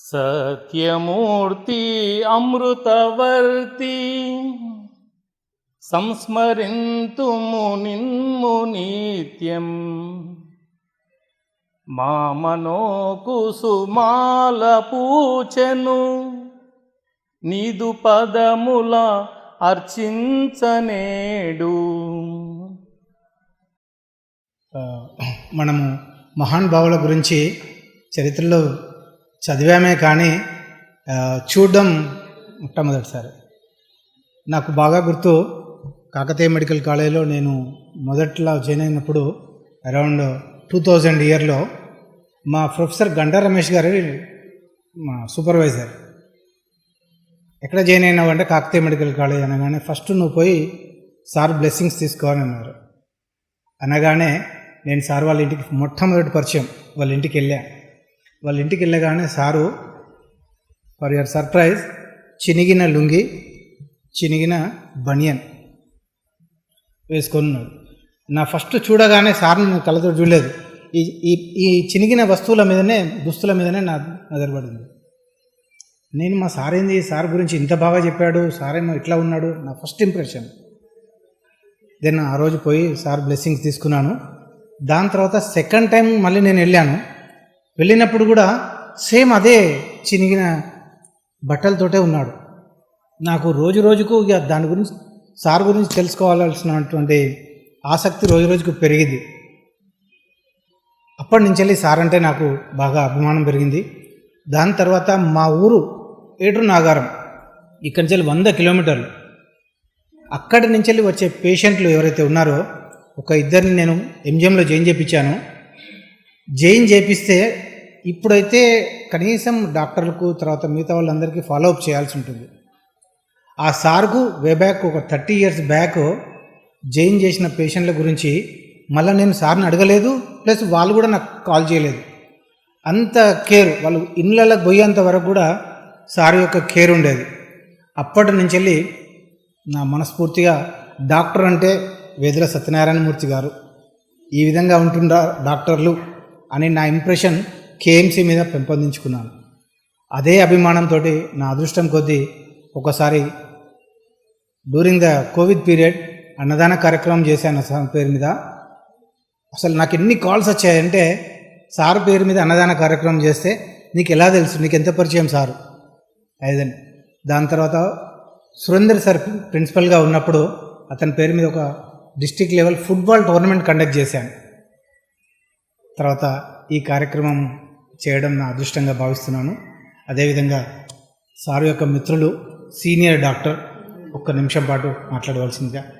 సత్యమూర్తి అమృతవర్తి సంస్మరింతుము నిన్ము నిత్యం మా మనోకుసుమాల పూచెను నీదు పదముల అర్చించనేడు మనము మహాన్ భావుల గురించి చరిత్రలో చదివామే కానీ చూడడం మొట్టమొదటిసారి. నాకు బాగా గుర్తు కాకతీయ మెడికల్ కాలేజీలో నేను మొదట్లో జాయిన్ అయినప్పుడు అరౌండ్ టూ థౌజండ్ ఇయర్లో మా ప్రొఫెసర్ గంటా రమేష్ గారు మా సూపర్వైజర్. ఎక్కడ జాయిన్ అయినావు అంటే కాకతీయ మెడికల్ కాలేజ్ అనగానే ఫస్ట్ నువ్వు పోయి సార్ బ్లెస్సింగ్స్ తీసుకోవాలని అన్నారు. అనగానే నేను సార్ వాళ్ళ ఇంటికి మొట్టమొదటి పరిచయం వాళ్ళ ఇంటికి వెళ్ళాను వాళ్ళ ఇంటికి వెళ్ళగానే సారు ఫర్ యువర్ సర్ప్రైజ్ చినిగిన లుంగి చినిగిన బనియన్ వేసుకున్నాడు నా ఫస్ట్ చూడగానే సార్ని నేను కళ్ళతో చూడలేదు. ఈ ఈ ఈ చినిగిన వస్తువుల మీదనే దుస్తుల మీదనే నా నజరపడింది నేను మా సార్ ఏంది సార్ గురించి ఇంత బాగా చెప్పాడు సార్ ఏమో ఇట్లా ఉన్నాడు నా ఫస్ట్ ఇంప్రెషన్ దెన్ ఆ రోజు పోయి సార్ బ్లెస్సింగ్స్ తీసుకున్నాను. దాని తర్వాత సెకండ్ టైం మళ్ళీ నేను వెళ్ళాను. వెళ్ళినప్పుడు కూడా సేమ్ అదే చినిగిన బట్టలతోటే ఉన్నాడు. నాకు రోజు రోజుకు ఇక దాని గురించి సార్ గురించి తెలుసుకోవాల్సినటువంటి ఆసక్తి రోజు రోజుకు పెరిగింది. అప్పటి నుంచి వెళ్ళి సార్ అంటే నాకు బాగా అభిమానం పెరిగింది. దాని తర్వాత మా ఊరు ఏడ్రు నాగారం ఇక్కడి నుంచి వెళ్ళి వంద కిలోమీటర్లు. అక్కడి నుంచి వెళ్ళి వచ్చే పేషెంట్లు ఎవరైతే ఉన్నారో ఒక ఇద్దరిని నేను ఎంజిఎంలో జాయిన్ చేయించాను. జాయిన్ చేపిస్తే ఇప్పుడైతే కనీసం డాక్టర్లకు తర్వాత మిగతా వాళ్ళందరికీ ఫాలో అప్ చేయాల్సి ఉంటుంది. ఆ సార్కు వే బ్యాక్ ఒక థర్టీ ఇయర్స్ బ్యాక్ జాయిన్ చేసిన పేషెంట్ల గురించి మళ్ళీ నేను సార్ని అడగలేదు ప్లస్ వాళ్ళు కూడా నాకు కాల్ చేయలేదు. అంత కేర్ వాళ్ళు ఇళ్ళకి పోయేంత వరకు కూడా సార్ యొక్క కేర్ ఉండేది. అప్పటి నుంచి వెళ్ళి నా మనస్ఫూర్తిగా డాక్టర్ అంటే వేదుల సత్యనారాయణమూర్తి గారు ఈ విధంగా ఉంటుందా డాక్టర్లు అని నా ఇంప్రెషన్ కేఎంసీ మీద పెంపొందించుకున్నాను. అదే అభిమానంతో నా అదృష్టం కొద్దీ ఒకసారి డ్యూరింగ్ ద కోవిడ్ పీరియడ్ అన్నదాన కార్యక్రమం చేశాను సార్ పేరు మీద. అసలు నాకు ఎన్ని కాల్స్ వచ్చాయంటే సార్ పేరు మీద అన్నదాన కార్యక్రమం చేస్తే నీకు ఎలా తెలుసు? నీకు ఎంత పరిచయం సారు? అదేదండి దాని తర్వాత సురేందర్ సార్ ప్రిన్సిపల్గా ఉన్నప్పుడు అతని పేరు మీద ఒక district level football tournament conduct చేశాను. తర్వాత ఈ కార్యక్రమం చేయడం నా అదృష్టంగా భావిస్తున్నాను. అదేవిధంగా సార్ యొక్క మిత్రులు సీనియర్ డాక్టర్ ఒక్క నిమిషం పాటు మాట్లాడవలసిందిగా